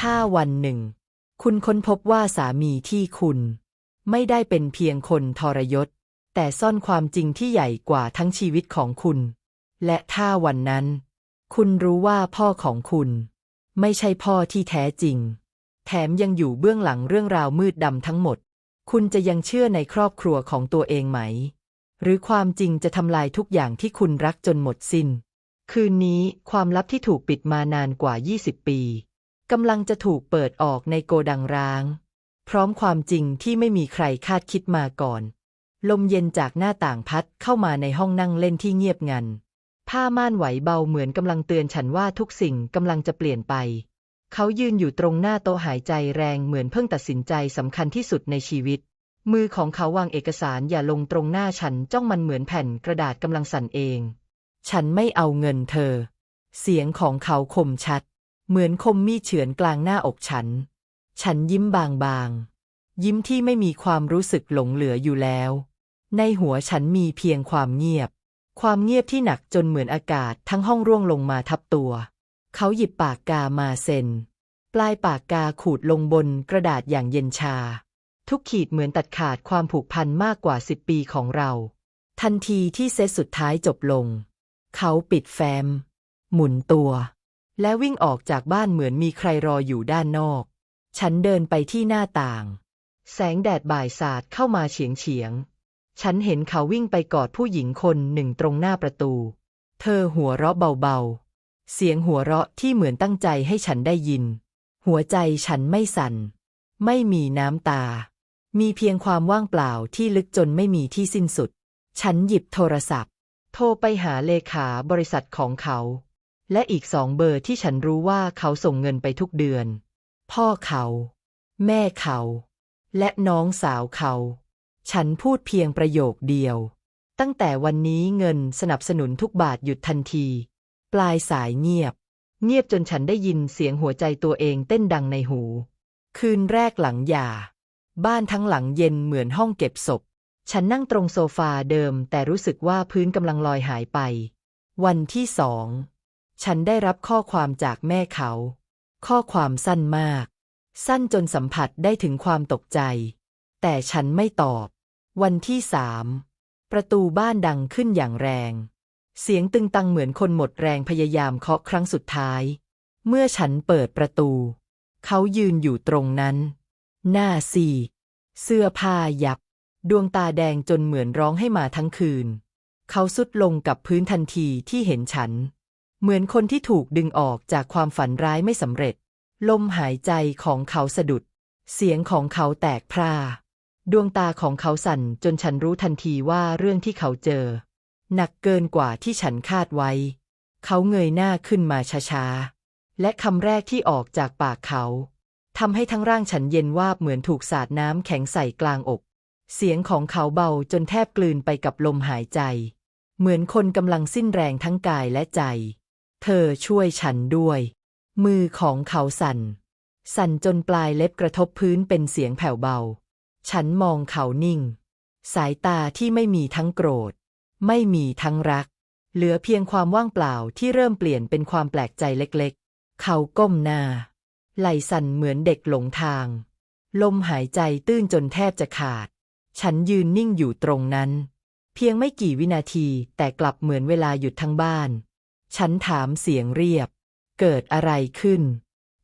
ถ้าวันหนึ่ง คุณค้นพบว่าสามีที่คุณ ไม่ได้เป็นเพียงคนทรยศ แต่ซ่อนความจริงที่ใหญ่กว่าทั้งชีวิตของคุณ และถ้าวันนั้น คุณรู้ว่าพ่อของคุณ ไม่ใช่พ่อที่แท้จริง แถมยังอยู่เบื้องหลังเรื่องราวมืดดำทั้งหมด คุณจะยังเชื่อในครอบครัวของตัวเองไหม หรือความจริงจะทำลายทุกอย่างที่คุณรักจนหมดสิน้น คืนนี้ความลับที่ถูกปิดมานานกว่า 20 ปี กำลังจะถูกเปิดออกในโกดังร้าง พร้อมความจริงที่ไม่มีใครคาดคิดมาก่อน ลมเย็นจากหน้าต่างพัดเข้ามาในห้องนั่งเล่นที่เงียบงัน ผ้าม่านไหวเบาเหมือนกำลังเตือนฉันว่าทุกสิ่งกำลังจะเปลี่ยนไป เขายืนอยู่ตรงหน้าโต๊ะหายใจแรงเหมือนเพิ่งตัดสินใจสำคัญที่สุดในชีวิต มือของเขาวางเอกสารอย่าลงตรงหน้าฉันจ้องมันเหมือนแผ่นกระดาษกำลังสั่นเอง ฉันไม่เอาเงินเธอ เสียงของเขาคมชัด เหมือนคมมีดเฉือนกลางหน้าอกฉัน ฉันยิ้มบางๆ ยิ้มที่ไม่มีความรู้สึกหลงเหลืออยู่แล้ว ในหัวฉันมีเพียงความเงียบ ความเงียบที่หนักจนเหมือนอากาศทั้งห้องร่วงลงมาทับตัว เขาหยิบปากกามาเซ็น ปลายปากกาขูดลงบนกระดาษอย่างเย็นชา ทุกขีดเหมือนตัดขาดความผูกพันมากกว่าสิบปีของเรา ทันทีที่เซตสุดท้ายจบลง เขาปิดแฟ้มหมุนตัว และวิ่งออกจากบ้านเหมือนมีใครรออยู่ด้านนอก ฉันเดินไปที่หน้าต่าง แสงแดดบ่ายสาดเข้ามาเฉียงเฉียง ฉันเห็นเขาวิ่งไปกอดผู้หญิงคนหนึ่งตรงหน้าประตู เธอหัวเราะเบาๆ เสียงหัวเราะที่เหมือนตั้งใจให้ฉันได้ยิน หัวใจฉันไม่สั่น ไม่มีน้ำตา มีเพียงความว่างเปล่าที่ลึกจนไม่มีที่สิ้นสุด ฉันหยิบโทรศัพท์ โทรไปหาเลขาบริษัทของเขา และอีกสองเบอร์ที่ฉันรู้ว่าเขาส่งเงินไปทุกเดือน พ่อเขา แม่เขา และน้องสาวเขา ฉันพูดเพียงประโยคเดียว ตั้งแต่วันนี้เงินสนับสนุนทุกบาทหยุดทันที ปลายสายเงียบ เงียบจนฉันได้ยินเสียงหัวใจตัวเองเต้นดังในหู คืนแรกหลังหย่า บ้านทั้งหลังเย็นเหมือนห้องเก็บศพ ฉันนั่งตรงโซฟาเดิมแต่รู้สึกว่าพื้นกำลังลอยหายไป วันที่สอง ฉันได้รับข้อความจากแม่เขา ข้อความสั้นมาก สั้นจนสัมผัสได้ถึงความตกใจ แต่ฉันไม่ตอบ วันที่สามประตูบ้านดังขึ้นอย่างแรง เสียงตึงตังเหมือนคนหมดแรงพยายามเคาะครั้งสุดท้าย เมื่อฉันเปิดประตู เขายืนอยู่ตรงนั้น หน้าซีเสื้อผ้ายับ ดวงตาแดงจนเหมือนร้องให้มาทั้งคืน เขาสุดลงกับพื้นทันทีที่เห็นฉัน เหมือนคนที่ถูกดึงออกจากความฝันร้ายไม่สำเร็จ ลมหายใจของเขาสะดุด เสียงของเขาแตกพร่า ดวงตาของเขาสั่นจนฉันรู้ทันทีว่าเรื่องที่เขาเจอ หนักเกินกว่าที่ฉันคาดไว้ เขาเงยหน้าขึ้นมาช้าๆ และคำแรกที่ออกจากปากเขาทำให้ทั้งร่างฉันเย็นวาบเหมือนถูกสาดน้ำแข็งใส่กลางอก เสียงของเขาเบาจนแทบกลืนไปกับลมหายใจ เหมือนคนกำลังสิ้นแรงทั้งกายและใจ เธอช่วยฉันด้วย มือของเขาสั่น สั่นจนปลายเล็บกระทบพื้นเป็นเสียงแผ่วเบา ฉันมองเขานิ่ง สายตาที่ไม่มีทั้งโกรธ ไม่มีทั้งรัก เหลือเพียงความว่างเปล่าที่เริ่มเปลี่ยนเป็นความแปลกใจเล็กๆ เขาก้มหน้า ไหลสั่นเหมือนเด็กหลงทาง ลมหายใจตื้นจนแทบจะขาด ฉันยืนนิ่งอยู่ตรงนั้น เพียงไม่กี่วินาทีแต่กลับเหมือนเวลาหยุดทั้งบ้าน ฉันถามเสียงเรียบ เกิดอะไรขึ้น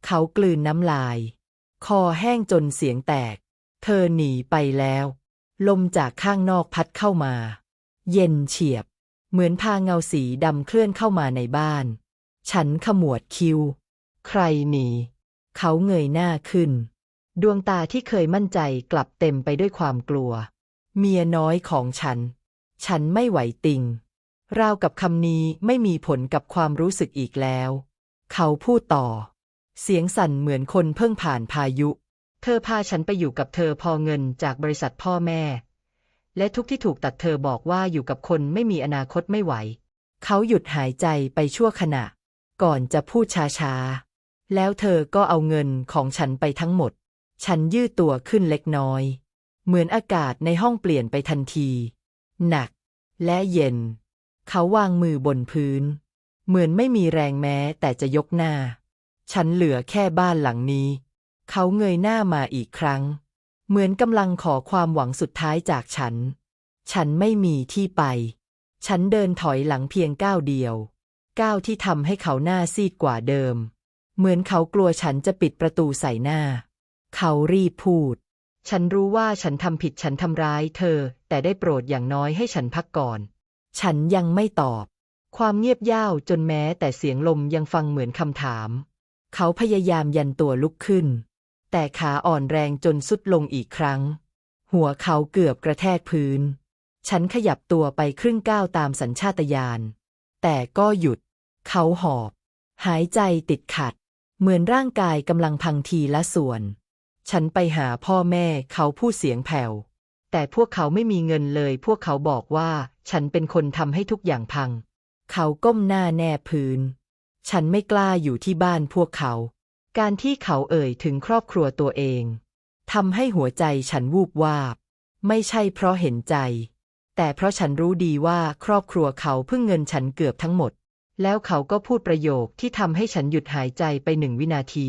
เขากลืนน้ำลาย คอแห้งจนเสียงแตก เธอหนีไปแล้ว ลมจากข้างนอกพัดเข้ามา เย็นเฉียบ เหมือนพาเงาสีดำเคลื่อนเข้ามาในบ้าน ฉันขมวดคิ้ว ใครหนี เขาเงยหน้าขึ้น ดวงตาที่เคยมั่นใจกลับเต็มไปด้วยความกลัว เมียน้อยของฉัน ฉันไม่ไหวติง ราวกับคำนี้ไม่มีผลกับความรู้สึกอีกแล้ว เขาพูดต่อ เสียงสั่นเหมือนคนเพิ่งผ่านพายุ เธอพาฉันไปอยู่กับเธอพอเงินจากบริษัทพ่อแม่ และทุกที่ถูกตัดเธอบอกว่าอยู่กับคนไม่มีอนาคตไม่ไหว เขาหยุดหายใจไปชั่วขณะ ก่อนจะพูดช้าๆ แล้วเธอก็เอาเงินของฉันไปทั้งหมด ฉันยืดตัวขึ้นเล็กน้อย เหมือนอากาศในห้องเปลี่ยนไปทันที หนัก และเย็น เขาวางมือบนพื้น เหมือนไม่มีแรงแม้แต่จะยกหน้า ฉันเหลือแค่บ้านหลังนี้ เขาเงยหน้ามาอีกครั้ง เหมือนกำลังขอความหวังสุดท้ายจากฉัน ฉันไม่มีที่ไป ฉันเดินถอยหลังเพียงก้าวเดียว ก้าวที่ทำให้เขาหน้าซีดกว่าเดิม เหมือนเขากลัวฉันจะปิดประตูใส่หน้า เขารีบพูด ฉันรู้ว่าฉันทำผิดฉันทำร้ายเธอ แต่ได้โปรดอย่างน้อยให้ฉันพักก่อน ฉันยังไม่ตอบ ความเงียบย่าวจนแม้แต่เสียงลมยังฟังเหมือนคำถาม เขาพยายามยันตัวลุกขึ้น แต่ขาอ่อนแรงจนสุดลงอีกครั้ง หัวเขาเกือบกระแทกพื้น ฉันขยับตัวไปครึ่งก้าวตามสัญชาตญาณ แต่ก็หยุด เขาหอบ หายใจติดขัด เหมือนร่างกายกำลังพังทีละส่วน ฉันไปหาพ่อแม่เขาพูดเสียงแผ่วแต่พวกเขาไม่มีเงินเลย พวกเขาบอกว่า ฉันเป็นคนทำให้ทุกอย่างพัง เขาก้มหน้าแนบพื้น ฉันไม่กล้าอยู่ที่บ้านพวกเขา การที่เขาเอ่ยถึงครอบครัวตัวเองทำให้หัวใจฉันวูบวาบ ไม่ใช่เพราะเห็นใจ แต่เพราะฉันรู้ดีว่าครอบครัวเขาเพิ่งเงินฉันเกือบทั้งหมด แล้วเขาก็พูดประโยคที่ทำให้ฉันหยุดหายใจไปหนึ่งวินาที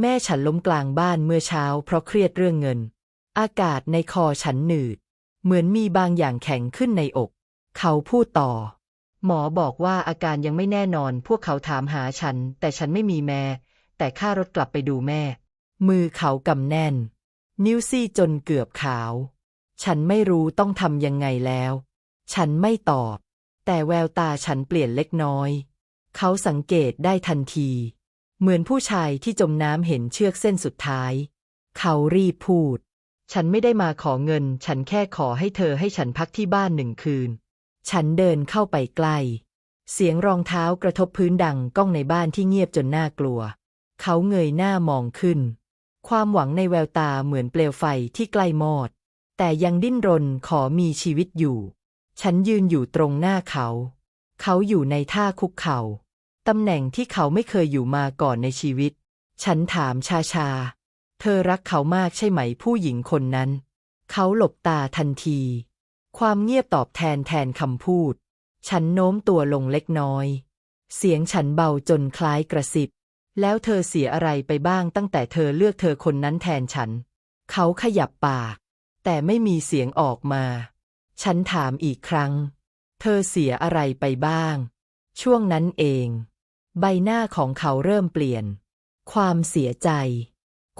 แม่ฉันล้มกลางบ้านเมื่อเช้า เพราะเครียดเรื่องเงิน อากาศในคอฉันหนืด เหมือนมีบางอย่างแข็งขึ้นในอก เขาพูดต่อ หมอบอกว่าอาการยังไม่แน่นอน พวกเขาถามหาฉัน แต่ฉันไม่มีแม่ แต่ค่ารถกลับไปดูแม่ มือเขากำแน่น นิ้วซี่จนเกือบขาว ฉันไม่รู้ต้องทำยังไงแล้ว ฉันไม่ตอบ แต่แววตาฉันเปลี่ยนเล็กน้อย เขาสังเกตได้ทันที เหมือนผู้ชายที่จมน้ำเห็นเชือกเส้นสุดท้าย เขารีบพูด ฉันไม่ได้มาขอเงิน ฉันแค่ขอให้เธอให้ฉันพักที่บ้านหนึ่งคืน ฉันเดินเข้าไปใกล้ เสียงรองเท้ากระทบพื้นดังก้องในบ้านที่เงียบจนน่ากลัว เขาเงยหน้ามองขึ้น ความหวังในแววตาเหมือนเปลวไฟที่ใกล้มอด แต่ยังดิ้นรนขอมีชีวิตอยู่ ฉันยืนอยู่ตรงหน้าเขา เขาอยู่ในท่าคุกเข่าตำแหน่งที่เขาไม่เคยอยู่มาก่อนในชีวิต ฉันถามชาชา เธอรักเขามากใช่ไหมผู้หญิงคนนั้น เขาหลบตาทันที ความเงียบตอบแทนแทนคำพูด ฉันโน้มตัวลงเล็กน้อย เสียงฉันเบาจนคล้ายกระซิบ แล้วเธอเสียอะไรไปบ้างตั้งแต่เธอเลือกเธอคนนั้นแทนฉัน เขาขยับปาก แต่ไม่มีเสียงออกมา ฉันถามอีกครั้ง เธอเสียอะไรไปบ้าง ช่วงนั้นเอง ใบหน้าของเขาเริ่มเปลี่ยน ความเสียใจ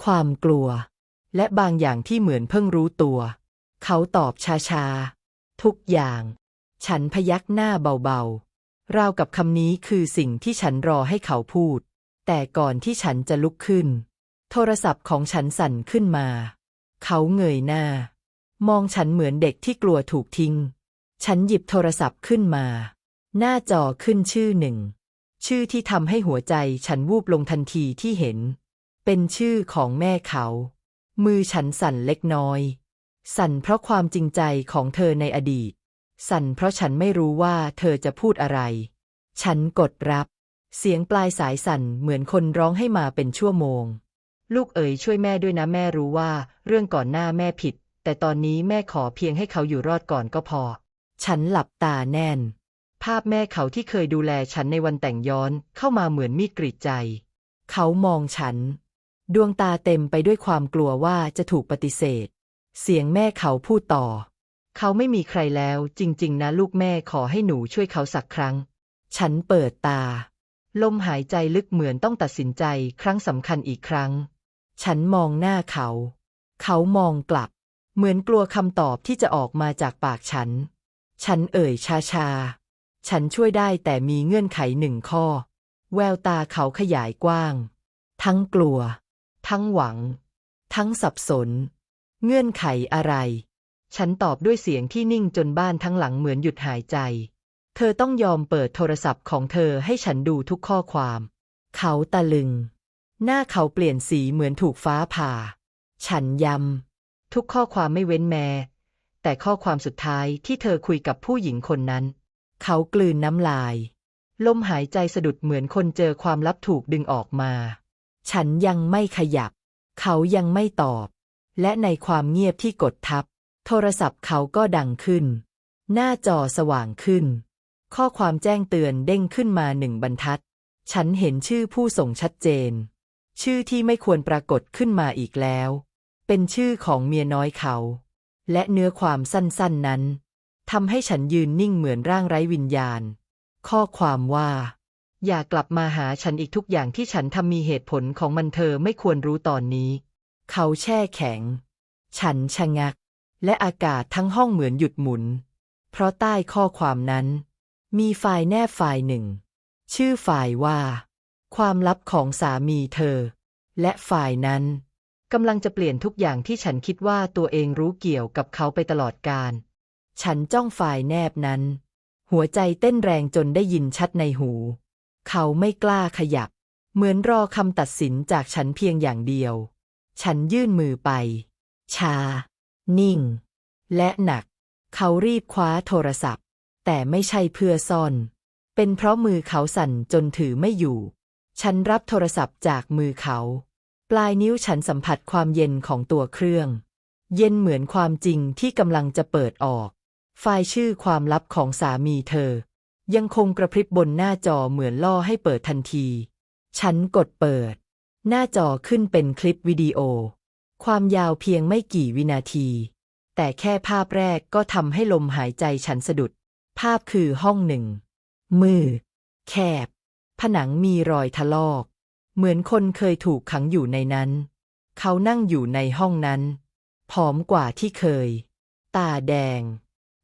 ความกลัว และบางอย่างที่เหมือนเพิ่งรู้ตัว เขาตอบช้าๆ ทุกอย่าง ฉันพยักหน้าเบาๆ ราวกับคำนี้คือสิ่งที่ฉันรอให้เขาพูด แต่ก่อนที่ฉันจะลุกขึ้น โทรศัพท์ของฉันสั่นขึ้นมา เขาเงยหน้า มองฉันเหมือนเด็กที่กลัวถูกทิ้ง ฉันหยิบโทรศัพท์ขึ้นมา หน้าจอขึ้นชื่อหนึ่ง ชื่อที่ทำให้หัวใจฉันวูบลงทันทีที่เห็น เป็นชื่อของแม่เขา มือฉันสั่นเล็กน้อย สั่นเพราะความจริงใจของเธอในอดีต สั่นเพราะฉันไม่รู้ว่าเธอจะพูดอะไร ฉันกดรับ เสียงปลายสายสั่นเหมือนคนร้องให้มาเป็นชั่วโมง ลูกเอ๋ยช่วยแม่ด้วยนะแม่รู้ว่า เรื่องก่อนหน้าแม่ผิด แต่ตอนนี้แม่ขอเพียงให้เขาอยู่รอดก่อนก็พอ ฉันหลับตาแน่น ภาพแม่เขาที่เคยดูแลฉันในวันแต่งย้อนเข้ามาเหมือนมีดกรีดใจ เขามองฉัน ดวงตาเต็มไปด้วยความกลัวว่าจะถูกปฏิเสธ เสียงแม่เขาพูดต่อ เขาไม่มีใครแล้วจริง ๆ นะลูกแม่ขอให้หนูช่วยเขาสักครั้ง ฉันเปิดตา ลมหายใจลึกเหมือนต้องตัดสินใจครั้งสำคัญอีกครั้ง ฉันมองหน้าเขา เขามองกลับ เหมือนกลัวคำตอบที่จะออกมาจากปากฉัน ฉันเอ่ยชาชาฉันช่วยได้แต่มีเงื่อนไขหนึ่งข้อ แววตาเขาขยายกว้าง ทั้งกลัว ทั้งหวัง ทั้งสับสน เงื่อนไขอะไร ฉันตอบด้วยเสียงที่นิ่งจนบ้านทั้งหลังเหมือนหยุดหายใจ เธอต้องยอมเปิดโทรศัพท์ของเธอให้ฉันดูทุกข้อความ เขาตะลึง หน้าเขาเปลี่ยนสีเหมือนถูกฟ้าผ่า ฉันย้ำทุกข้อความไม่เว้นแม้ แต่ข้อความสุดท้ายที่เธอคุยกับผู้หญิงคนนั้น เขากลืนน้ำลาย ลมหายใจสะดุดเหมือนคนเจอความลับถูกดึงออกมา ฉันยังไม่ขยับ เขายังไม่ตอบ และในความเงียบที่กดทับ โทรศัพท์เขาก็ดังขึ้น หน้าจอสว่างขึ้น ข้อความแจ้งเตือนเด้งขึ้นมาหนึ่งบรรทัด ฉันเห็นชื่อผู้ส่งชัดเจน ชื่อที่ไม่ควรปรากฏขึ้นมาอีกแล้ว เป็นชื่อของเมียน้อยเขา และเนื้อความสั้นๆนั้นทำให้ฉันยืนนิ่งเหมือนร่างไร้วิญญาณ ข้อความว่า อย่ากลับมาหาฉันอีกทุกอย่างที่ฉันทำมีเหตุผลของมันเธอไม่ควรรู้ตอนนี้ เขาแช่แข็ง ฉันชะงัก และอากาศทั้งห้องเหมือนหยุดหมุน เพราะใต้ข้อความนั้น มีไฟล์แนบไฟล์หนึ่ง ชื่อไฟล์ว่า ความลับของสามีเธอ และไฟล์นั้นกำลังจะเปลี่ยนทุกอย่างที่ฉันคิดว่าตัวเองรู้เกี่ยวกับเขาไปตลอดกาลฉันจ้องไฟล์แนบนั้น หัวใจเต้นแรงจนได้ยินชัดในหู เขาไม่กล้าขยับ เหมือนรอคำตัดสินจากฉันเพียงอย่างเดียว ฉันยื่นมือไป ชา นิ่ง และหนัก เขารีบคว้าโทรศัพท์ แต่ไม่ใช่เพื่อซ่อน เป็นเพราะมือเขาสั่นจนถือไม่อยู่ ฉันรับโทรศัพท์จากมือเขา ปลายนิ้วฉันสัมผัสความเย็นของตัวเครื่อง เย็นเหมือนความจริงที่กำลังจะเปิดออก ไฟล์ชื่อความลับของสามีเธอ ยังคงกระพริบบนหน้าจอเหมือนล่อให้เปิดทันที ฉันกดเปิด หน้าจอขึ้นเป็นคลิปวิดีโอ ความยาวเพียงไม่กี่วินาที แต่แค่ภาพแรกก็ทำให้ลมหายใจฉันสะดุด ภาพคือห้องหนึ่ง มืดแคบ ผนังมีรอยทะลอก เหมือนคนเคยถูกขังอยู่ในนั้น เขานั่งอยู่ในห้องนั้น ผอมกว่าที่เคย ตาแดง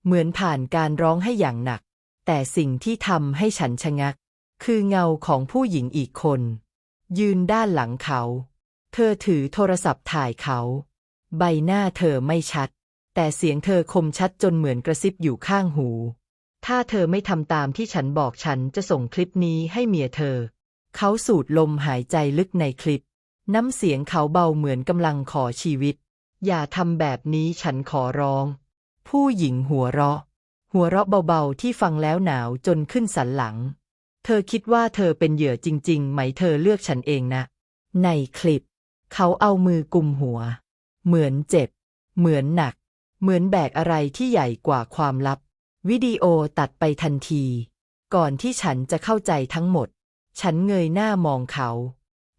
เหมือนผ่านการร้องให้อย่างหนัก แต่สิ่งที่ทำให้ฉันชะงัก คือเงาของผู้หญิงอีกคน ยืนด้านหลังเขา เธอถือโทรศัพท์ถ่ายเขา ใบหน้าเธอไม่ชัด แต่เสียงเธอคมชัดจนเหมือนกระซิบอยู่ข้างหู ถ้าเธอไม่ทำตามที่ฉันบอกฉันจะส่งคลิปนี้ให้เมียเธอ เขาสูดลมหายใจลึกในคลิป น้ำเสียงเขาเบาเหมือนกำลังขอชีวิต อย่าทำแบบนี้ฉันขอร้อง ผู้หญิงหัวเราะ หัวเราะเบาๆที่ฟังแล้วหนาวจนขึ้นสันหลัง ธอคิดว่าเธอเป็นเหยื่อจริง ๆ ไหมเธอเลือกฉันเองนะ ในคลิป เขาเอามือกุมหัว เหมือนเจ็บ เหมือนหนัก เหมือนแบกอะไรที่ใหญ่กว่าความลับ วิดีโอตัดไปทันที ก่อนที่ฉันจะเข้าใจทั้งหมด ฉันเงยหน้ามองเขา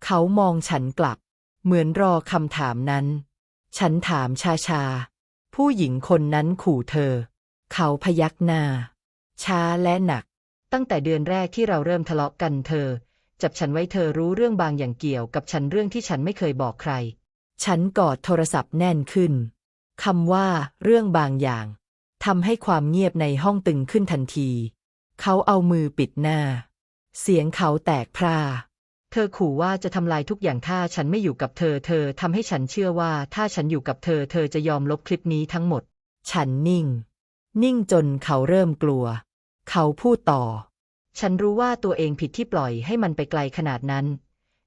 เขามองฉันกลับ เหมือนรอคำถามนั้น ฉันถามชาชา ผู้หญิงคนนั้นขู่เธอ เขาพยักหน้า ช้าและหนัก ตั้งแต่เดือนแรกที่เราเริ่มทะเลาะกันเธอ จับฉันไว้เธอรู้เรื่องบางอย่างเกี่ยวกับฉันเรื่องที่ฉันไม่เคยบอกใคร ฉันกอดโทรศัพท์แน่นขึ้นคำว่า เรื่องบางอย่างทำให้ความเงียบในห้องตึงขึ้นทันที เขาเอามือปิดหน้า เสียงเขาแตกพร่าเธอขู่ว่าจะทำลายทุกอย่างถ้าฉันไม่อยู่กับเธอ เธอทำให้ฉันเชื่อว่าถ้าฉันอยู่กับเธอ เธอจะยอมลบคลิปนี้ทั้งหมด ฉันนิ่ง นิ่งจนเขาเริ่มกลัว เขาพูดต่อ ฉันรู้ว่าตัวเองผิดที่ปล่อยให้มันไปไกลขนาดนั้น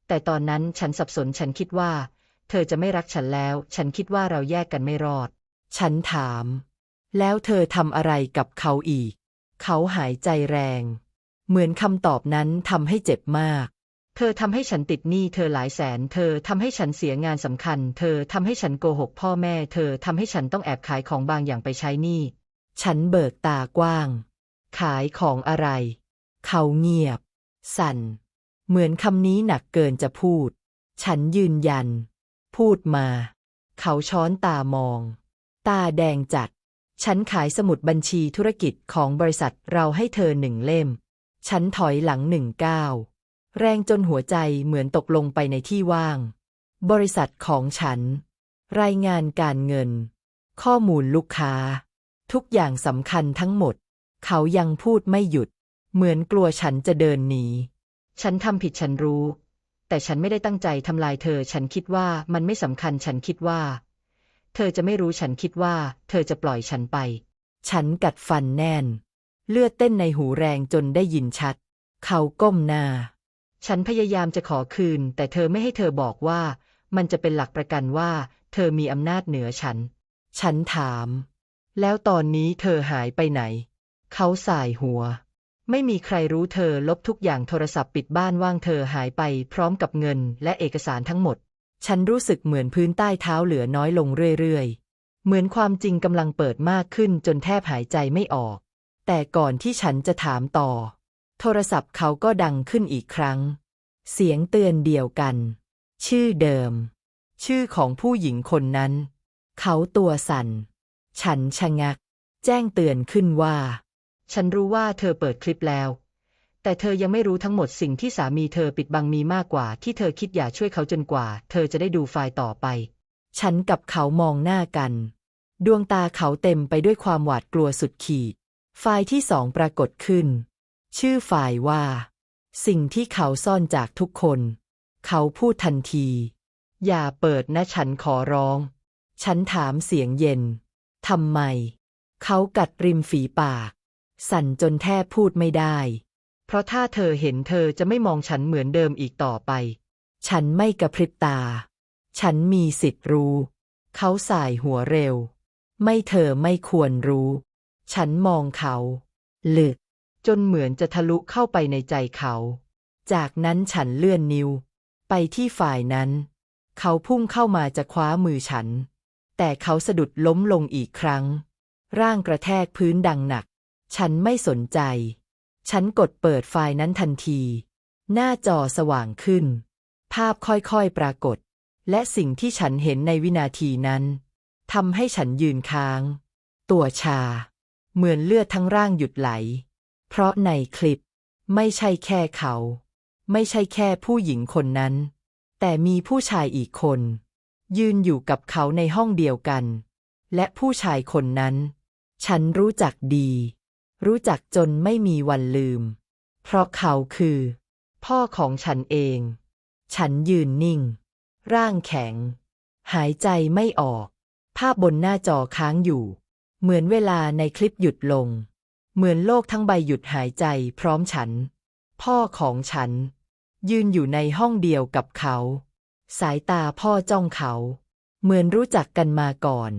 แต่ตอนนั้นฉันสับสนฉันคิดว่า เธอจะไม่รักฉันแล้ว ฉันคิดว่าเราแยกกันไม่รอด ฉันถาม แล้วเธอทำอะไรกับเขาอีก เขาหายใจแรง เหมือนคำตอบนั้นทำให้เจ็บมาก เธอทำให้ฉันติดหนี้เธอหลายแสน เธอทำให้ฉันเสียงานสำคัญ เธอทำให้ฉันโกหกพ่อแม่ เธอทำให้ฉันต้องแอบขายของบางอย่างไปใช้หนี้ ฉันเบิกตากว้าง ขายของอะไร เขาเงียบ สั่น เหมือนคำนี้หนักเกินจะพูด ฉันยืนยัน พูดมา เขาช้อนตามอง ตาแดงจัด ฉันขายสมุดบัญชีธุรกิจของบริษัทเราให้เธอหนึ่งเล่ม ฉันถอยหลังหนึ่งก้าวแรงจนหัวใจเหมือนตกลงไปในที่ว่าง บริษัทของฉัน รายงานการเงิน ข้อมูลลูกค้า ทุกอย่างสำคัญทั้งหมด เขายังพูดไม่หยุด เหมือนกลัวฉันจะเดินหนี ฉันทำผิดฉันรู้ แต่ฉันไม่ได้ตั้งใจทำลายเธอ ฉันคิดว่ามันไม่สำคัญ ฉันคิดว่า เธอจะไม่รู้ฉันคิดว่า เธอจะปล่อยฉันไป ฉันกัดฟันแน่น เลือดเต้นในหูแรงจนได้ยินชัด เขาก้มหน้า ฉันพยายามจะขอคืน แต่เธอไม่ให้เธอบอกว่า มันจะเป็นหลักประกันว่า เธอมีอำนาจเหนือฉัน ฉันถาม แล้วตอนนี้เธอหายไปไหน เขาสายหัว ไม่มีใครรู้เธอลบทุกอย่างโทรศัพท์ปิดบ้านว่างเธอหายไปพร้อมกับเงินและเอกสารทั้งหมด ฉันรู้สึกเหมือนพื้นใต้เท้าเหลือน้อยลงเรื่อยๆ เหมือนความจริงกำลังเปิดมากขึ้นจนแทบหายใจไม่ออก แต่ก่อนที่ฉันจะถามต่อ โทรศัพท์เขาก็ดังขึ้นอีกครั้ง เสียงเตือนเดียวกัน ชื่อเดิม ชื่อของผู้หญิงคนนั้น เขาตัวสั่น ฉันชะงัก แจ้งเตือนขึ้นว่า ฉันรู้ว่าเธอเปิดคลิปแล้ว แต่เธอยังไม่รู้ทั้งหมดสิ่งที่สามีเธอปิดบังมีมากกว่าที่เธอคิดอย่าช่วยเขาจนกว่า เธอจะได้ดูไฟล์ต่อไป ฉันกับเขามองหน้ากัน ดวงตาเขาเต็มไปด้วยความหวาดกลัวสุดขีด ไฟล์ที่สองปรากฏขึ้น ชื่อไฟล์ว่า สิ่งที่เขาซ่อนจากทุกคน เขาพูดทันที อย่าเปิดนะฉันขอร้อง ฉันถามเสียงเย็นทำไม เขากัดริมฝีปาก สั่นจนแทบพูดไม่ได้ เพราะถ้าเธอเห็นเธอจะไม่มองฉันเหมือนเดิมอีกต่อไป ฉันไม่กระพริบตา ฉันมีสิทธิ์รู้ เขาสายหัวเร็ว ไม่เธอไม่ควรรู้ ฉันมองเขาลึกจนเหมือนจะทะลุเข้าไปในใจเขา จากนั้นฉันเลื่อนนิ้ว ไปที่ฝ่ายนั้น เขาพุ่งเข้ามาจะคว้ามือฉัน แต่เขาสะดุดล้มลงอีกครั้ง ร่างกระแทกพื้นดังหนัก ฉันไม่สนใจ ฉันกดเปิดไฟล์นั้นทันที หน้าจอสว่างขึ้น ภาพค่อยๆปรากฏ และสิ่งที่ฉันเห็นในวินาทีนั้นทำให้ฉันยืนค้าง ตัวชา เหมือนเลือดทั้งร่างหยุดไหล เพราะในคลิปไม่ใช่แค่เขา ไม่ใช่แค่ผู้หญิงคนนั้น แต่มีผู้ชายอีกคน ยืนอยู่กับเขาในห้องเดียวกัน และผู้ชายคนนั้น ฉันรู้จักดี รู้จักจนไม่มีวันลืม เพราะเขาคือ พ่อของฉันเอง ฉันยืนนิ่ง ร่างแข็ง หายใจไม่ออก ภาพบนหน้าจอค้างอยู่ เหมือนเวลาในคลิปหยุดลง เหมือนโลกทั้งใบหยุดหายใจพร้อมฉัน พ่อของฉัน ยืนอยู่ในห้องเดียวกับเขา สายตาพ่อจ้องเขา เหมือนรู้จักกันมาก่อน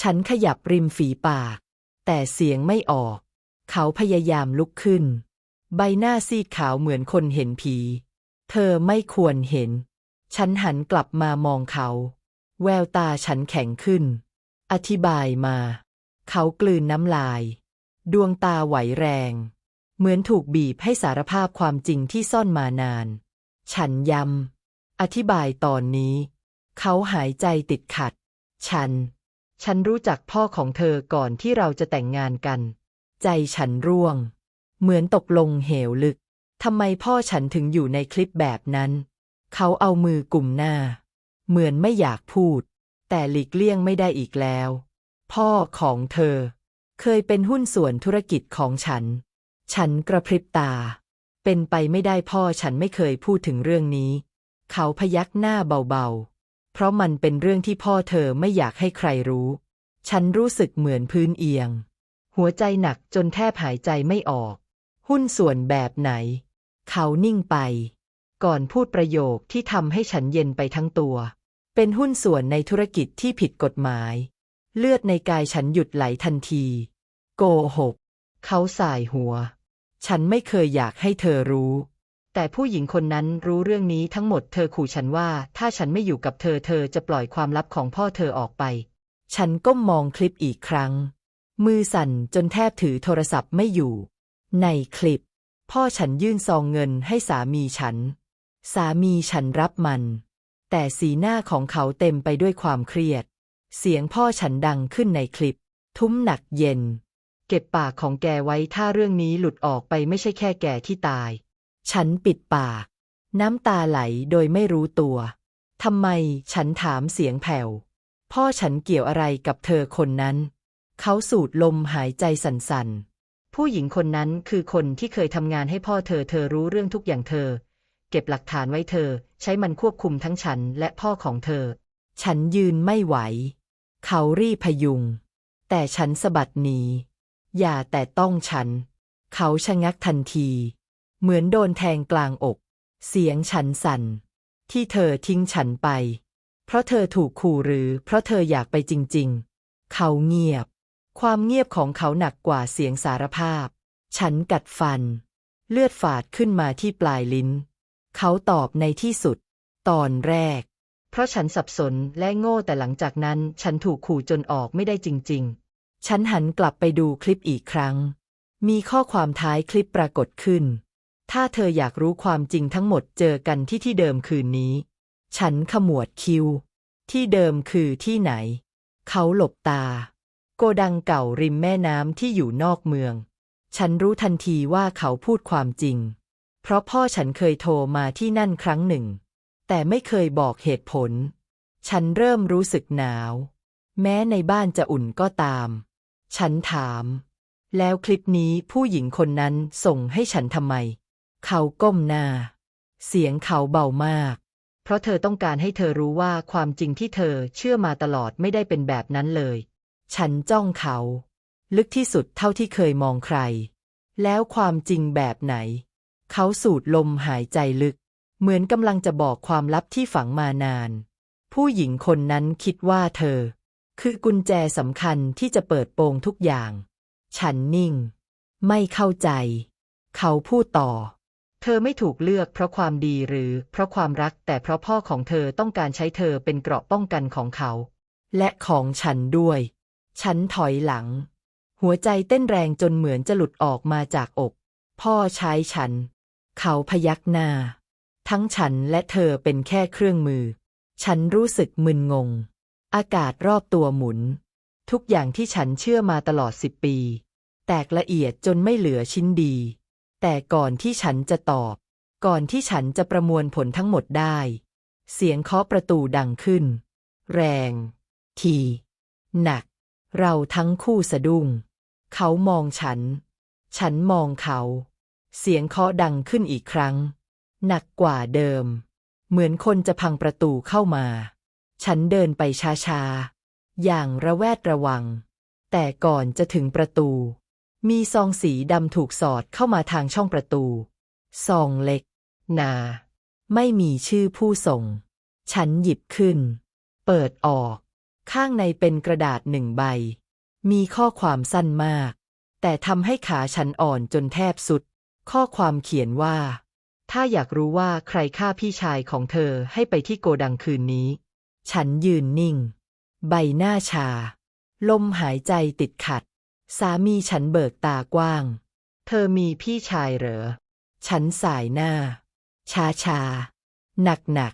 ฉันขยับริมฝีปาก แต่เสียงไม่ออก เขาพยายามลุกขึ้น ใบหน้าซีดขาวเหมือนคนเห็นผี เธอไม่ควรเห็น ฉันหันกลับมามองเขา แววตาฉันแข็งขึ้น อธิบายมา เขากลืนน้ำลาย ดวงตาไหวแรง เหมือนถูกบีบให้สารภาพความจริงที่ซ่อนมานาน ฉันย้ำอธิบายตอนนี้ เขาหายใจติดขัด ฉัน ฉันรู้จักพ่อของเธอก่อนที่เราจะแต่งงานกัน ใจฉันร่วง เหมือนตกลงเหวลึก ทำไมพ่อฉันถึงอยู่ในคลิปแบบนั้น เขาเอามือกุมหน้า เหมือนไม่อยากพูด แต่หลีกเลี่ยงไม่ได้อีกแล้ว พ่อของเธอ เคยเป็นหุ้นส่วนธุรกิจของฉัน ฉันกระพริบตา เป็นไปไม่ได้พ่อฉันไม่เคยพูดถึงเรื่องนี้ เขาพยักหน้าเบาๆ เพราะมันเป็นเรื่องที่พ่อเธอไม่อยากให้ใครรู้ ฉันรู้สึกเหมือนพื้นเอียง หัวใจหนักจนแทบหายใจไม่ออก หุ้นส่วนแบบไหน เขานิ่งไป ก่อนพูดประโยคที่ทำให้ฉันเย็นไปทั้งตัว เป็นหุ้นส่วนในธุรกิจที่ผิดกฎหมาย เลือดในกายฉันหยุดไหลทันที โกหก เขาสายหัว ฉันไม่เคยอยากให้เธอรู้ แต่ผู้หญิงคนนั้นรู้เรื่องนี้ทั้งหมดเธอขู่ฉันว่า ถ้าฉันไม่อยู่กับเธอเธอจะปล่อยความลับของพ่อเธอออกไป ฉันก้มมองคลิปอีกครั้ง มือสั่นจนแทบถือโทรศัพท์ไม่อยู่ ในคลิป พ่อฉันยื่นซองเงินให้สามีฉัน สามีฉันรับมัน แต่สีหน้าของเขาเต็มไปด้วยความเครียด เสียงพ่อฉันดังขึ้นในคลิป ทุ้มหนักเย็น เก็บปากของแกไว้ถ้าเรื่องนี้หลุดออกไปไม่ใช่แค่แกที่ตาย ฉันปิดปาก น้ำตาไหลโดยไม่รู้ตัวทำไมฉันถามเสียงแผ่ว พ่อฉันเกี่ยวอะไรกับเธอคนนั้น เขาสูดลมหายใจสั่นๆ ผู้หญิงคนนั้นคือคนที่เคยทำงานให้พ่อเธอเธอรู้เรื่องทุกอย่างเธอ เก็บหลักฐานไว้เธอ ใช้มันควบคุมทั้งฉันและพ่อของเธอ ฉันยืนไม่ไหว เขารีพยุง แต่ฉันสะบัดหนี อย่าแต่ต้องฉัน เขาชะงักทันที เหมือนโดนแทงกลางอก เสียงฉันสั่น ที่เธอทิ้งฉันไป เพราะเธอถูกขู่หรือเพราะเธออยากไปจริง ๆ เขาเงียบ ความเงียบของเขาหนักกว่าเสียงสารภาพ ฉันกัดฟัน เลือดฝาดขึ้นมาที่ปลายลิ้น เขาตอบในที่สุด ตอนแรก เพราะฉันสับสนและโง่แต่หลังจากนั้นฉันถูกขู่จนออกไม่ได้จริง ๆ ฉันหันกลับไปดูคลิปอีกครั้ง มีข้อความท้ายคลิปปรากฏขึ้น ถ้าเธออยากรู้ความจริงทั้งหมดเจอกันที่ที่เดิมคืนนี้ ฉันขมวดคิ้วที่เดิมคือที่ไหน เขาหลบตา กดังเก่าริมแม่น้ำที่อยู่นอกเมือง ฉันรู้ทันทีว่าเขาพูดความจริง เพราะพ่อฉันเคยโทรมาที่นั่นครั้งหนึ่ง แต่ไม่เคยบอกเหตุผล ฉันเริ่มรู้สึกหนาว แม้ในบ้านจะอุ่นก็ตาม ฉันถาม แล้วคลิปนี้ผู้หญิงคนนั้นส่งให้ฉันทำไม เขาก้มหน้า เสียงเขาเบามากเพราะเธอต้องการให้เธอรู้ว่าความจริงที่เธอเชื่อมาตลอดไม่ได้เป็นแบบนั้นเลย ฉันจ้องเขา ลึกที่สุดเท่าที่เคยมองใคร แล้วความจริงแบบไหน เขาสูดลมหายใจลึก เหมือนกำลังจะบอกความลับที่ฝังมานาน ผู้หญิงคนนั้นคิดว่าเธอ คือกุญแจสำคัญที่จะเปิดโปงทุกอย่าง ฉันนิ่ง ไม่เข้าใจ เขาพูดต่อเธอไม่ถูกเลือกเพราะความดีหรือเพราะความรักแต่เพราะพ่อของเธอต้องการใช้เธอเป็นเกราะป้องกันของเขา และของฉันด้วย ฉันถอยหลัง หัวใจเต้นแรงจนเหมือนจะหลุดออกมาจากอก พ่อใช้ฉัน เขาพยักหน้า ทั้งฉันและเธอเป็นแค่เครื่องมือ ฉันรู้สึกมึนงง อากาศรอบตัวหมุน ทุกอย่างที่ฉันเชื่อมาตลอดสิบปี แตกละเอียดจนไม่เหลือชิ้นดี แต่ก่อนที่ฉันจะตอบ ก่อนที่ฉันจะประมวลผลทั้งหมดได้ เสียงเคาะประตูดังขึ้น แรง ที หนัก เราทั้งคู่สะดุ้ง เขามองฉัน ฉันมองเขา เสียงเคาะดังขึ้นอีกครั้ง หนักกว่าเดิม เหมือนคนจะพังประตูเข้ามา ฉันเดินไปช้าๆ อย่างระแวดระวัง แต่ก่อนจะถึงประตู มีซองสีดำถูกสอดเข้ามาทางช่องประตู ซองเล็กนาไม่มีชื่อผู้ส่ง ฉันหยิบขึ้น เปิดออก ข้างในเป็นกระดาษหนึ่งใบ มีข้อความสั้นมาก แต่ทำให้ขาฉันอ่อนจนแทบสุด ข้อความเขียนว่า ถ้าอยากรู้ว่าใครฆ่าพี่ชายของเธอให้ไปที่โกดังคืนนี้ ฉันยืนนิ่ง ใบหน้าชา ลมหายใจติดขัด สามีฉันเบิกตากว้าง เธอมีพี่ชายเหรอ ฉันสายหน้า ชาชาหนักหนัก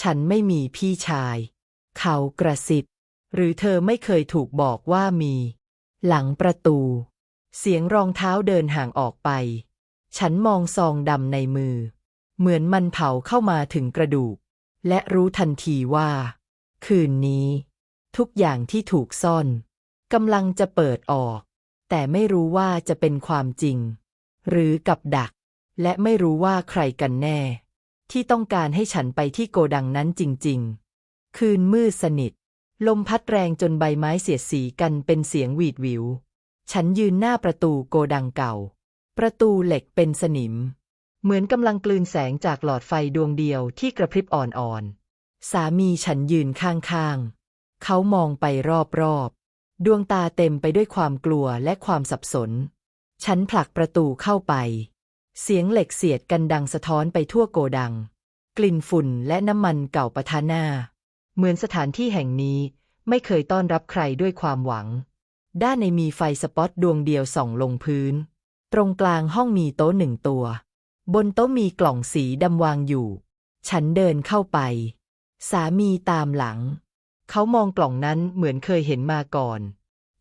ฉันไม่มีพี่ชาย เขากระซิบ หรือเธอไม่เคยถูกบอกว่ามี หลังประตู เสียงรองเท้าเดินห่างออกไป ฉันมองซองดำในมือ เหมือนมันเผาเข้ามาถึงกระดูก และรู้ทันทีว่า คืนนี้ ทุกอย่างที่ถูกซ่อนกำลังจะเปิดออก แต่ไม่รู้ว่าจะเป็นความจริง หรือกับดัก และไม่รู้ว่าใครกันแน่ ที่ต้องการให้ฉันไปที่โกดังนั้นจริง ๆ คืนมืดสนิท ลมพัดแรงจนใบไม้เสียดสีกันเป็นเสียงหวีดหวิว ฉันยืนหน้าประตูโกดังเก่า ประตูเหล็กเป็นสนิม เหมือนกำลังกลืนแสงจากหลอดไฟดวงเดียวที่กระพริบอ่อนๆ สามีฉันยืนข้างๆ เขามองไปรอบๆ ดวงตาเต็มไปด้วยความกลัวและความสับสน ฉันผลักประตูเข้าไป เสียงเหล็กเสียดกันดังสะท้อนไปทั่วโกดัง กลิ่นฝุ่นและน้ำมันเก่าปะทะหน้า เหมือนสถานที่แห่งนี้ไม่เคยต้อนรับใครด้วยความหวัง ด้านในมีไฟสปอตดวงเดียวส่องลงพื้น ตรงกลางห้องมีโต๊ะหนึ่งตัว บนโต๊ะมีกล่องสีดำวางอยู่ ฉันเดินเข้าไป สามีตามหลัง เขามองกล่องนั้นเหมือนเคยเห็นมาก่อน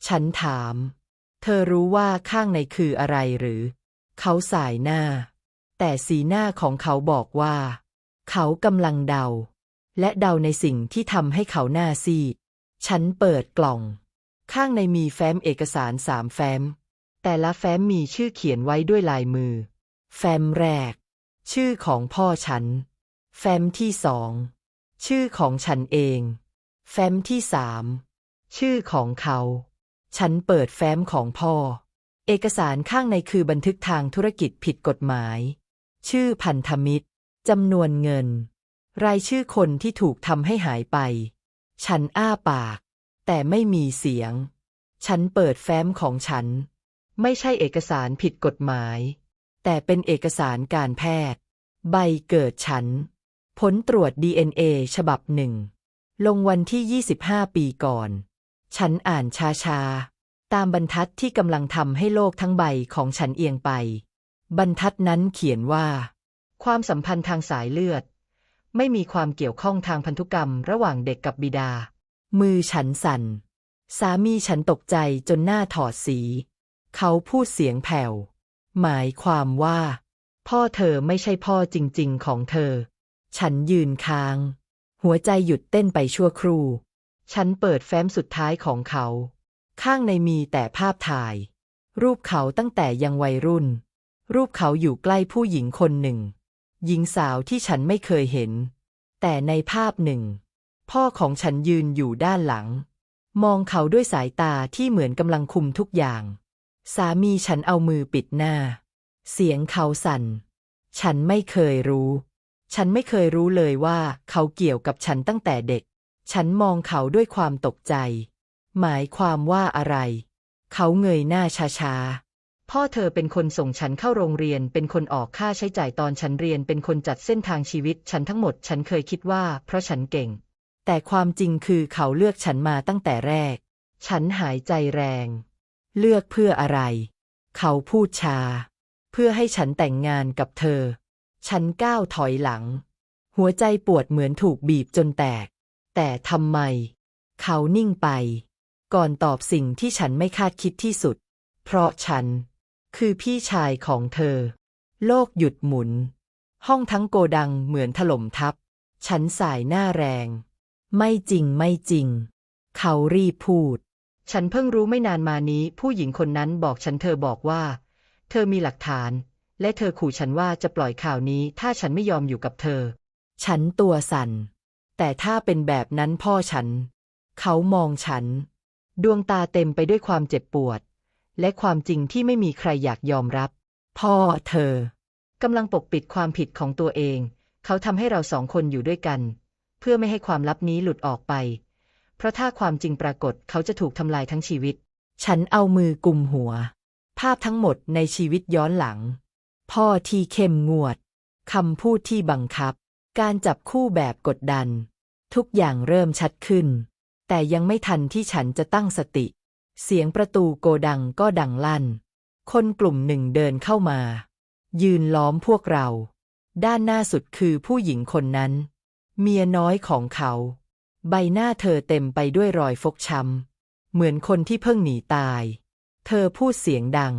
ฉันถาม เธอรู้ว่าข้างในคืออะไรหรือ เขาสายหน้า แต่สีหน้าของเขาบอกว่า เขากำลังเดา และเดาในสิ่งที่ทำให้เขาหน้าซีด ฉันเปิดกล่อง ข้างในมีแฟ้มเอกสารสามแฟ้ม แต่ละแฟ้มมีชื่อเขียนไว้ด้วยลายมือ แฟ้มแรก ชื่อของพ่อฉัน แฟ้มที่สอง ชื่อของฉันเอง แฟ้มที่สาม ชื่อของเขา ฉันเปิดแฟ้มของพ่อ เอกสารข้างในคือบันทึกทางธุรกิจผิดกฎหมาย ชื่อพันธมิตรจำนวนเงิน รายชื่อคนที่ถูกทำให้หายไป ฉันอ้าปาก แต่ไม่มีเสียง ฉันเปิดแฟ้มของฉัน ไม่ใช่เอกสารผิดกฎหมาย แต่เป็นเอกสารการแพทย์ ใบเกิดฉัน ผลตรวจ DNA ฉบับหนึ่ง ลงวันที่ 25 ปีก่อน ฉันอ่านชาชาตามบรรทัดที่กำลังทำให้โลกทั้งใบของฉันเอียงไป บรรทัดนั้นเขียนว่า ความสัมพันธ์ทางสายเลือด ไม่มีความเกี่ยวข้องทางพันธุกรรมระหว่างเด็กกับบิดา มือฉันสั่น สามีฉันตกใจจนหน้าถอดสี เขาพูดเสียงแผ่ว หมายความว่า พ่อเธอไม่ใช่พ่อจริง ๆ ของเธอ ฉันยืนค้าง หัวใจหยุดเต้นไปชั่วครู่ ฉันเปิดแฟ้มสุดท้ายของเขา ข้างในมีแต่ภาพถ่าย รูปเขาตั้งแต่ยังวัยรุ่น รูปเขาอยู่ใกล้ผู้หญิงคนหนึ่ง หญิงสาวที่ฉันไม่เคยเห็น แต่ในภาพหนึ่ง พ่อของฉันยืนอยู่ด้านหลัง มองเขาด้วยสายตาที่เหมือนกำลังคุมทุกอย่าง สามีฉันเอามือปิดหน้า เสียงเขาสั่น ฉันไม่เคยรู้ ฉันไม่เคยรู้เลยว่าเขาเกี่ยวกับฉันตั้งแต่เด็ก ฉันมองเขาด้วยความตกใจ หมายความว่าอะไร เขาเงยหน้าช้าๆ พ่อเธอเป็นคนส่งฉันเข้าโรงเรียน เป็นคนออกค่าใช้จ่ายตอนฉันเรียน เป็นคนจัดเส้นทางชีวิต ฉันทั้งหมด ฉันเคยคิดว่า เพราะฉันเก่ง แต่ความจริงคือเขาเลือกฉันมาตั้งแต่แรก ฉันหายใจแรง เลือกเพื่ออะไร เขาพูดช้าเพื่อให้ฉันแต่งงานกับเธอ ฉันก้าวถอยหลัง หัวใจปวดเหมือนถูกบีบจนแตก แต่ทำไม เขานิ่งไป ก่อนตอบสิ่งที่ฉันไม่คาดคิดที่สุด เพราะฉัน คือพี่ชายของเธอ โลกหยุดหมุน ห้องทั้งโกดังเหมือนถล่มทับ ฉันสายหน้าแรง ไม่จริงไม่จริง เขารีบพูด ฉันเพิ่งรู้ไม่นานมานี้ ผู้หญิงคนนั้นบอกฉันเธอบอกว่า เธอมีหลักฐาน และเธอขู่ฉันว่าจะปล่อยข่าวนี้ ถ้าฉันไม่ยอมอยู่กับเธอ ฉันตัวสั่น แต่ถ้าเป็นแบบนั้นพ่อฉัน เขามองฉัน ดวงตาเต็มไปด้วยความเจ็บปวด และความจริงที่ไม่มีใครอยากยอมรับ พ่อเธอกำลังปกปิดความผิดของตัวเอง เขาทำให้เราสองคนอยู่ด้วยกัน เพื่อไม่ให้ความลับนี้หลุดออกไป เพราะถ้าความจริงปรากฏเขาจะถูกทำลายทั้งชีวิต ฉันเอามือกุมหัว ภาพทั้งหมดในชีวิตย้อนหลัง พ่อที่เข้มงวดคำพูดที่บังคับ การจับคู่แบบกดดัน ทุกอย่างเริ่มชัดขึ้น แต่ยังไม่ทันที่ฉันจะตั้งสติ เสียงประตูโกดังก็ดังลั่น คนกลุ่มหนึ่งเดินเข้ามา ยืนล้อมพวกเรา ด้านหน้าสุดคือผู้หญิงคนนั้น เมียน้อยของเขา ใบหน้าเธอเต็มไปด้วยรอยฟกช้ำ เหมือนคนที่เพิ่งหนีตาย เธอพูดเสียงดัง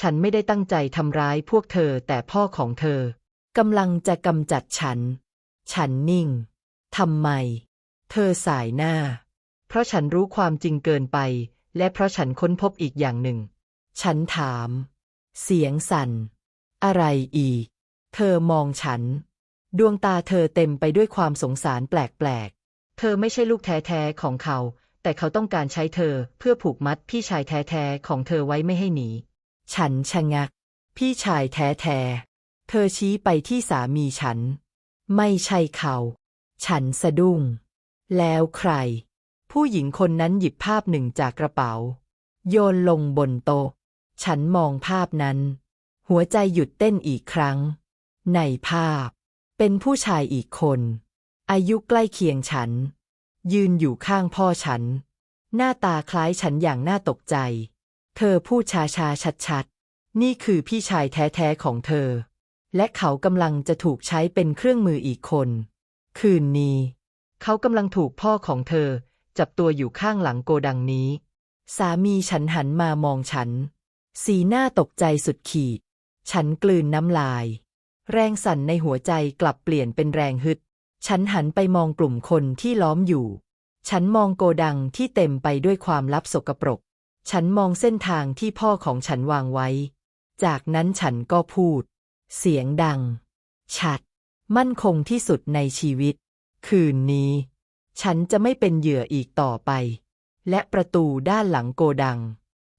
ฉันไม่ได้ตั้งใจทำร้ายพวกเธอแต่พ่อของเธอกำลังจะกำจัดฉัน ฉันนิ่ง ทำไม เธอสายหน้า เพราะฉันรู้ความจริงเกินไป และเพราะฉันค้นพบอีกอย่างหนึ่ง ฉันถาม เสียงสั่น อะไรอีก เธอมองฉัน ดวงตาเธอเต็มไปด้วยความสงสารแปลกๆ เธอไม่ใช่ลูกแท้ๆของเขา แต่เขาต้องการใช้เธอเพื่อผูกมัดพี่ชายแท้ๆของเธอไว้ไม่ให้หนี ฉันชะงัก พี่ชายแท้ๆ เธอชี้ไปที่สามีฉัน ไม่ใช่เขา ฉันสะดุ้ง แล้วใคร ผู้หญิงคนนั้นหยิบภาพหนึ่งจากกระเป๋า โยนลงบนโต๊ะ ฉันมองภาพนั้น หัวใจหยุดเต้นอีกครั้ง ในภาพ เป็นผู้ชายอีกคน อายุใกล้เคียงฉัน ยืนอยู่ข้างพ่อฉัน หน้าตาคล้ายฉันอย่างน่าตกใจ เธอพูดช้าช้าชัดชัดๆ นี่คือพี่ชายแท้ๆของเธอ และเขากำลังจะถูกใช้เป็นเครื่องมืออีกคน คืนนี้ เขากำลังถูกพ่อของเธอ จับตัวอยู่ข้างหลังโกดังนี้ สามีฉันหันมามองฉัน สีหน้าตกใจสุดขีด ฉันกลืนน้ำลาย แรงสั่นในหัวใจกลับเปลี่ยนเป็นแรงฮึด ฉันหันไปมองกลุ่มคนที่ล้อมอยู่ ฉันมองโกดังที่เต็มไปด้วยความลับสกปรก ฉันมองเส้นทางที่พ่อของฉันวางไว้ จากนั้นฉันก็พูด เสียงดัง ชัด มั่นคงที่สุดในชีวิต คืนนี้ ฉันจะไม่เป็นเหยื่ออีกต่อไป และประตูด้านหลังโกดัง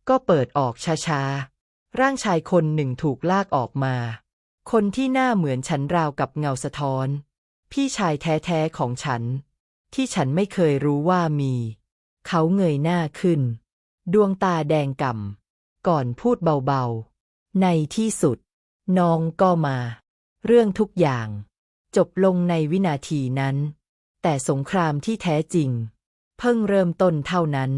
ก็เปิดออกช้าๆ ร่างชายคนหนึ่งถูกลากออกมา คนที่หน้าเหมือนฉันราวกับเงาสะท้อน พี่ชายแท้ๆของฉัน ที่ฉันไม่เคยรู้ว่ามี เขาเงยหน้าขึ้น ดวงตาแดงก่ำก่อนพูดเบาๆ ในที่สุด น้องก็มา เรื่องทุกอย่าง จบลงในวินาทีนั้น แต่สงครามที่แท้จริง เพิ่งเริ่มต้นเท่านั้น